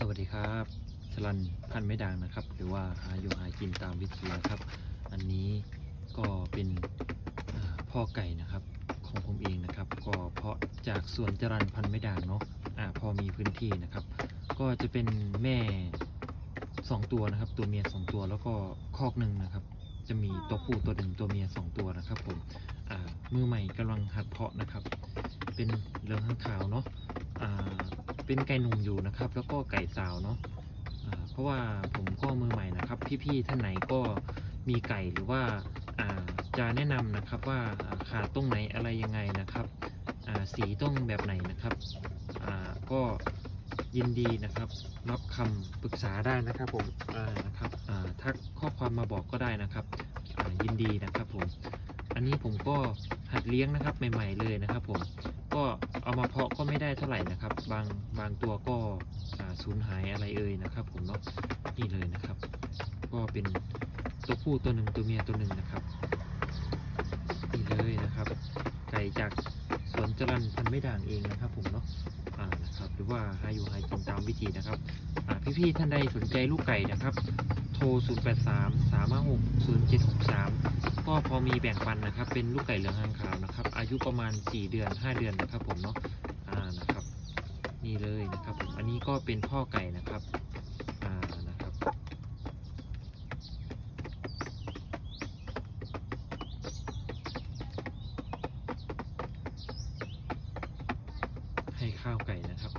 สวัสดีครับชลันพันธุ์ไม่ดังนะครับ หรือว่าหาอยู่หากินตามวิธีนะครับ อันนี้ก็เป็นพ่อไก่นะครับของผมเองนะครับ ก็เพาะจากสวนจรันพันธุ์ไม่ด่างเนาะอ่าพอมีพื้นที่นะครับ ก็จะเป็นแม่สองตัวนะครับ ตัวเมียสองตัวแล้วก็คอกหนึ่งนะครับ จะมีตัวผู้ตัวหนึ่งตัวเมียสองตัวนะครับผมอ่ามือใหม่กำลังหัดเพาะนะครับ เป็นเหลืองขางขาวเนาะอ่า เป็นไก่หนุ่มอยู่นะครับ แล้วก็ไก่สาวเนาะเพราะว่าผมก็มือใหม่นะครับ พี่ๆท่านไหนก็มีไก่หรือว่าจะแนะนำนะครับว่าขาดตรงไหนอะไรยังไงนะครับสีต้องแบบไหนนะครับก็ยินดีนะครับรับคำปรึกษาได้นะครับผมนะครับอ่าทักข้อความมาบอกก็ได้นะครับยินดีนะครับผมอันนี้ผมก็หัดเลี้ยงนะครับใหม่ ๆเลยนะครับผม ก็เอามาเพาะก็ไม่ได้เท่าไหร่นะครับ บางบางตัวก็สูญหายอะไรเอ่ยนะครับ ผมเนาะนี่เลยนะครับ ก็เป็นตัวผู้ตัวหนึ่งตัวเมียตัวหนึ่งนะครับนี่เลยนะครับ ไก่จากสวนจรันพันไม่ด่างเองนะครับ ผมเนาะอ่านะครับหรือว่าหาอยู่หากินตามวิธีนะครับอ่าพี่ๆท่านใดสนใจลูกไก่นะครับ โทร 083 356 0763 ก็พอมีแบ่งปันนะครับ เป็นลูกไก่เหลืองหางขาวนะครับ อายุประมาณ 4 เดือน 5 เดือนนะครับ ผมเนาะอ่านะครับ นี่เลยนะครับผมอันนี้ก็เป็นพ่อไก่นะครับอ่านะครับ ให้ข้าวไก่นะครับ